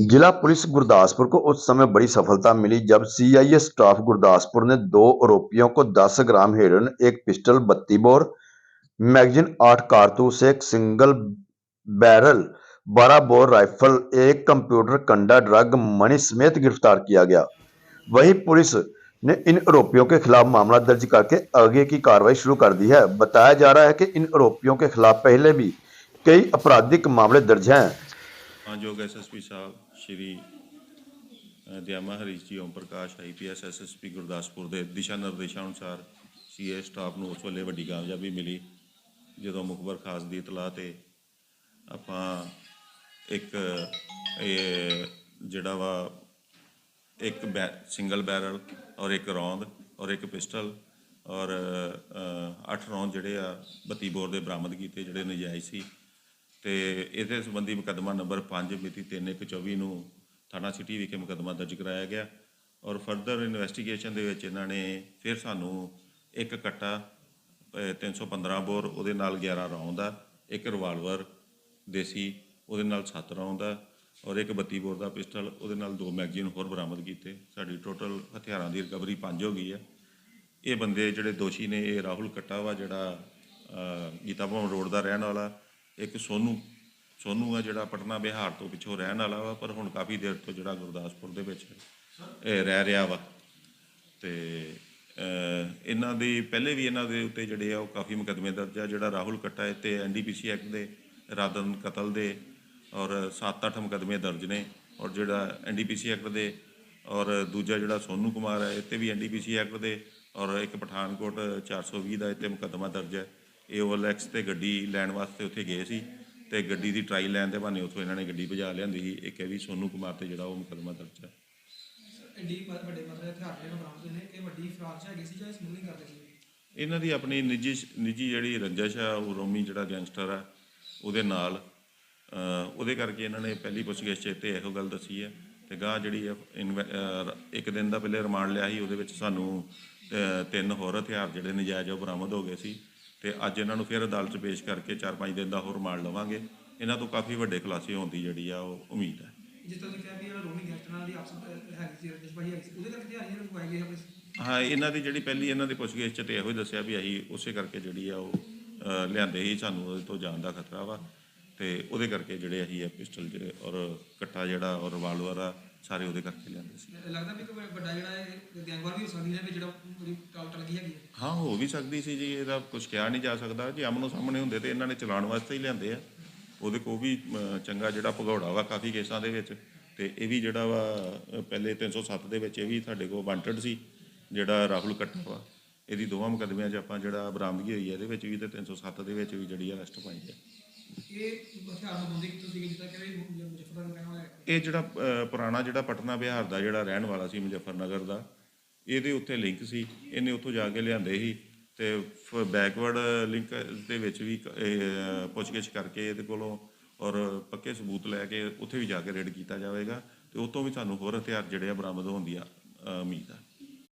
जिला पुलिस गुरदासपुर को उस समय बड़ी सफलता मिली जब सीआईए स्टाफ गुरदासपुर ने दो आरोपियों को 10 ग्राम हेरोइन, एक पिस्टल, 32 बोर मैगजीन, आठ कारतूस, एक सिंगल बैरल 12 बोर राइफल, एक कंप्यूटर, कंडा, ड्रग मनी समेत गिरफ़्तार किया गया। वहीं पुलिस ने इन आरोपियों के खिलाफ मामला दर्ज करके आगे की कार्रवाई शुरू कर दी है। बताया जा रहा है कि इन आरोपियों के खिलाफ पहले भी कई आपराधिक मामले दर्ज हैं। ਮਾਨਯੋਗ ਐਸਐਸਪੀ ਸਾਹਿਬ, ਸ਼੍ਰੀ ਦਿਆਮਾ ਹਰੀਸ਼ ਜੀ, ਓਮ ਪ੍ਰਕਾਸ਼ ਆਈਪੀਐਸ ਐਸਐਸਪੀ ਗੁਰਦਾਸਪੁਰ ਦੇ ਦਿਸ਼ਾ ਨਿਰਦੇਸ਼ਾਂ ਅਨੁਸਾਰ ਸੀਏ ਸਟਾਫ ਨੂੰ ਉਸ ਵੇਲੇ ਵੱਡੀ ਕਾਮਯਾਬੀ ਮਿਲੀ। ਜਦੋਂ ਮੁਖਬਰ ਖਾਸ ਦੀ ਇਤਲਾਹ ਤੇ ਆਪਾਂ ਇੱਕ, ਇਹ ਜਿਹੜਾ ਵਾ, ਇੱਕ ਬੈ, ਸਿੰਗਲ ਬੈਰਲ ਔਰ ਇੱਕ ਰੌਂਦ ਔਰ ਇੱਕ ਪਿਸਟਲ ਔਰ 8 ਰੌਂਦ ਜਿਹੜੇ ਆ 32 ਬੋਰ ਦੇ ਬਰਾਮਦ ਕੀਤੇ ਜਿਹੜੇ ਨਜਾਇਜ਼ ਸੀ। ਤੇ ਇਹਦੇ ਸੰਬੰਧੀ ਮੁਕੱਦਮਾ ਨੰਬਰ 5 ਮਿਤੀ 3/1/24 ਨੂੰ ਥਾਣਾ ਸਿਟੀ ਵਿਖੇ ਮੁਕੱਦਮਾ ਦਰਜ ਕਰਾਇਆ ਗਿਆ ਔਰ ਫਰਦਰ ਇਨਵੈਸਟੀਗੇਸ਼ਨ ਦੇ ਵਿੱਚ ਇਹਨਾਂ ਨੇ ਫਿਰ ਸਾਨੂੰ ਇੱਕ ਕੱਟਾ, ਅਹ 315 ਬੋਰ, ਉਹਦੇ ਨਾਲ 11 ਰੌਂਦ ਆ, ਇੱਕ ਰਿਵਾਲਵਰ ਦੇਸੀ, ਉਹਦੇ ਨਾਲ 7 ਰੌਂਦ ਆ ਔਰ ਇੱਕ 32 ਬੋਰ ਦਾ ਪਿਸਟਲ, ਉਹਦੇ ਨਾਲ ਦੋ ਮੈਗਜ਼ੀਨ ਹੋਰ ਬਰਾਮਦ ਕੀਤੇ। ਸਾਡੀ ਟੋਟਲ ਹਥਿਆਰਾਂ ਦੀ ਰਿਕਵਰੀ 5 ਹੋ ਗਈ ਹੈ ਇਹ ਬੰਦੇ ਜਿਹੜੇ ਦੋਸ਼ੀ ਨੇ, ਇਹ ਰਾਹੁਲ ਕੱਟਾ ਵਾ, ਜਿਹੜਾ ਗੀਤਾ ਭਵਨ ਰੋਡ ਦਾ ਰਹਿਣ ਵਾਲਾ। ਇੱਕ ਸੋਨੂ ਸੋਨੂ ਆ ਜਿਹੜਾ ਪਟਨਾ ਬਿਹਾਰ ਤੋਂ ਪਿੱਛੋਂ ਰਹਿਣ ਵਾਲਾ ਵਾ, ਪਰ ਹੁਣ ਕਾਫੀ ਦੇਰ ਤੋਂ ਜਿਹੜਾ ਗੁਰਦਾਸਪੁਰ ਦੇ ਵਿੱਚ ਇਹ ਰਹਿ ਰਿਹਾ ਵਾ। ਤੇ ਇਹਨਾਂ ਦੇ, ਪਹਿਲੇ ਵੀ ਇਹਨਾਂ ਦੇ ਉੱਤੇ ਜਿਹੜੇ ਆ, ਉਹ ਕਾਫੀ ਮੁਕੱਦਮੇ ਦਰਜ ਆ। ਜਿਹੜਾ ਰਾਹੁਲ ਕੱਟਾ ਹੈ ਤੇ ਐਨਡੀਪੀਸੀ ਐਕਟ ਦੇ ਇਰਾਦਨ ਕਤਲ ਦੇ ਔਰ 7-8 ਮੁਕੱਦਮੇ ਦਰਜ ਨੇ। ਔਰ ਜਿਹੜਾ ਐਨਡੀਪੀਸੀ ਐਕਟ ਦੇ ਔਰ ਦੂਜਾ ਜਿਹੜਾ ਸੋਨੂ ਕੁਮਾਰ ਹੈ, ਇਹ 'ਤੇ ਵੀ ਐਨਡੀਪੀਸੀ ਐਕਟ ਦੇ ਔਰ ਇੱਕ ਪਠਾਨਕੋਟ 420 ਦਾ ਇੱਥੇ ਮੁਕੱਦਮਾ ਦਰਜ ਹੈ। ਇਹ OLX ਤੇ ਗੱਡੀ ਲੈਣ ਵਾਸਤੇ ਉੱਥੇ ਗਏ ਸੀ ਤੇ ਗੱਡੀ ਦੀ ਟਰਾਈ ਲੈਣ ਦੇ ਬਹਾਨੇ ਉੱਥੋਂ ਇਹਨਾਂ ਨੇ ਗੱਡੀ ਭਜਾ ਲਿਆਂਦੀ ਸੀ। ਇੱਕ ਇਹ ਵੀ ਸੋਨੂ ਕੁਮਾਰ ਤੇ ਜਿਹੜਾ ਉਹ ਮੁਕੱਦਮਾ ਦਰਜ ਹੈ ਐਡੀ ਪ- ਵੱਡੇ ਪੱਧਰ ਦੇ ਹਥਿਆਰ ਜਿਹੜੇ ਬਰਾਮਦ ਹੋਏ ਨੇ ਇਹ ਵੱਡੀ ਫਰਾਕ ਚ ਹੈਗੀ ਸੀ ਜਾਂ ਸਮੂਲਿੰਗ ਕਰਦੇ ਸੀ? ਇਹਨਾਂ ਦੀ ਆਪਣੀ ਨਿੱਜੀ ਨਿੱਜੀ ਜਿਹੜੀ ਰੰਜਿਸ਼ ਆ ਉਹ ਰੋਮੀ ਜਿਹੜਾ ਗੈਂਗਸਟਰ ਆ ਉਹਦੇ ਨਾਲ ਉਹਦੇ ਕਰਕੇ ਇਹਨਾਂ ਨੇ ਪਹਿਲੀ ਪੁੱਛਗਿੱਛ ਤੇ ਇਹੋ ਗੱਲ ਦੱਸੀ ਹੈ ਤੇ ਗਾਂ ਜਿਹੜੀ ਇੱਕ ਦਿਨ ਦਾ ਪਹਿਲੇ ਰਿਮਾਂਡ ਲਿਆ ਸੀ ਉਹਦੇ ਵਿੱਚ ਸਾਨੂੰ ਤਿੰਨ ਹੋਰ ਹਥਿਆਰ ਜਿਹੜੇ ਨਜਾਇਜ਼ ਉਹ ਬਰਾਮਦ ਹੋ ਗਏ ਸੀ। ਤੇ ਅੱਜ ਇਹਨਾਂ ਨੂੰ ਫਿਰ ਅਦਾਲਤ 'ਚ ਪੇਸ਼ ਕਰਕੇ 4-5 ਦਿਨ ਦਾ ਹੋਰ ਰਿਮਾਂਡ ਲਵਾਂਗੇ। ਇਹਨਾਂ ਤੋਂ ਕਾਫੀ ਵੱਡੇ ਖੁਲਾਸੇ ਹੋਣ ਦੀ ਜਿਹੜੀ ਆ ਉਹ ਉਮੀਦ ਹੈ। ਜਿਸ ਤਰ੍ਹਾਂ ਤੁਸੀਂ ਕਿਹਾ ਵੀ ਇਹਨਾਂ ਰੋਮੀ ਗੈਂਗਸਟਰਾਂ ਦੀ ਆਪਸ ਵਿੱਚ ਹੈਗੀ ਸੀ ਰਜਿਸ ਭਾਈ ਹੈਗੀ ਸੀ ਉਹਦੇ ਕਰਕੇ ਹਥਿਆਰ ਇਹਨਾਂ ਨੂੰ ਪਾਏ ਗਏ ਆਪਣੇ। ਹਾਂ ਇਹਨਾਂ ਦੀ ਜਿਹੜੀ ਪਹਿਲੀ ਇਹਨਾਂ ਦੀ ਪੁੱਛਗਿੱਛ 'ਚ ਤੇ ਇਹੋ ਹੀ ਦੱਸਿਆ ਵੀ ਅਸੀਂ ਉਸੇ ਕਰਕੇ ਜਿਹੜੀ ਆ ਉਹ ਲਿਆਂਦੇ ਹੀ ਸਾਨੂੰ ਉਹਦੇ ਤੋਂ ਜਾਣ ਦਾ ਖਤਰਾ ਵਾ। ਤੇ ਉਹਦੇ ਕਰਕੇ ਜਿਹੜੇ ਅਸੀਂ ਇਹ ਪਿਸਟਲ ਜਿਹੜੇ ਔਰ ਕੱਟਾ ਜਿਹੜਾ ਔਰ ਰਿਵਾਲਵਰ ਆ ਸਾਰੇ ਉਹਦੇ ਕਰਕੇ ਲਿਆਂਦੇ ਸੀ। ਲੱਗਦਾ ਵੀ ਕੋਈ ਵੱਡਾ ਜਿਹੜਾ ਇਹ ਗੈਂਗਵਾਰ ਵੀ ਹੋ ਸਕਦੀ ਹੈ ਵੀ ਜਿਹੜਾ ਪੂਰੀ ਟਾਲ ਟਲ ਗਈ ਹੈਗੀ ਹੈ। ਹਾਂ ਵੀ ਸਕਦੀ ਸੀ ਜੀ ਇਹਦਾ ਕੁਝ ਕਿਹਾ ਨਹੀਂ ਜਾ ਸਕਦਾ। ਜੇ ਆਮਨੋ ਸਾਹਮਣੇ ਹੁੰਦੇ ਤੇ ਇਹਨਾਂ ਨੇ ਚਲਾਉਣ ਵਾਸਤੇ ਹੀ ਲਿਆਂਦੇ ਆ। ਉਹਦੇ ਕੋਲ ਵੀ ਚੰਗਾ ਜਿਹੜਾ ਭਗੌੜਾ ਵਾ ਕਾਫੀ ਕੇਸਾਂ ਦੇ ਵਿੱਚ। ਤੇ ਇਹ ਵੀ ਜਿਹੜਾ ਵਾ ਪਹਿਲੇ 307 ਦੇ ਵਿੱਚ ਇਹ ਵੀ ਸਾਡੇ ਕੋਲ ਵਾਂਟਡ ਸੀ ਜਿਹੜਾ ਰਾਹੁਲ ਕੱਟਾ ਵਾ। ਇਹਦੀ ਦੋਵਾਂ ਮੁਕੱਦਮਿਆਂ 'ਚ ਆਪਾਂ ਜਿਹੜਾ ਬਰਾਮਦਗੀ ਹੋਈ ਹੈ ਇਹਦੇ ਵਿੱਚ ਵੀ ਤੇ 307 ਦੇ ਵਿੱਚ ਵੀ ਜਿਹੜੀ ਅਰੈਸਟ ਪਾਈ ਹੈ। ਇਹ ਹਥਿਆਰ ਨੂੰ ਬੰਦੀ ਕਿਤੋਂ ਸੀ ਜਿੱਦਾਂ ਕਿ ਇਹ ਜਿਹੜਾ ਪੁਰਾਣਾ ਜਿਹੜਾ ਪਟਨਾ ਬਿਹਾਰ ਦਾ ਜਿਹੜਾ ਰਹਿਣ ਵਾਲਾ ਸੀ ਮੁਜ਼ੱਫਰਨਗਰ ਦਾ, ਇਹਦੇ ਉੱਤੇ ਲਿੰਕ ਸੀ। ਇਹਨੇ ਉੱਥੋਂ ਜਾ ਕੇ ਲਿਆਂਦੇ ਸੀ ਤੇ ਬੈਕਵਰਡ ਲਿੰਕ ਦੇ ਵਿੱਚ ਵੀ ਕ- ਪੁੱਛਗਿੱਛ ਕਰਕੇ ਇਹਦੇ ਕੋਲੋਂ ਔਰ ਪੱਕੇ ਸਬੂਤ ਲੈ ਕੇ ਉੱਥੇ ਵੀ ਜਾ ਕੇ ਰੇਡ ਕੀਤਾ ਜਾਵੇਗਾ ਤੇ ਉਤੋਂ ਵੀ ਸਾਨੂੰ ਹੋਰ ਹਥਿਆਰ ਜਿਹੜੇ ਆ ਬਰਾਮਦ ਹੋਣ ਦੀ ਉਮੀਦ ਆ।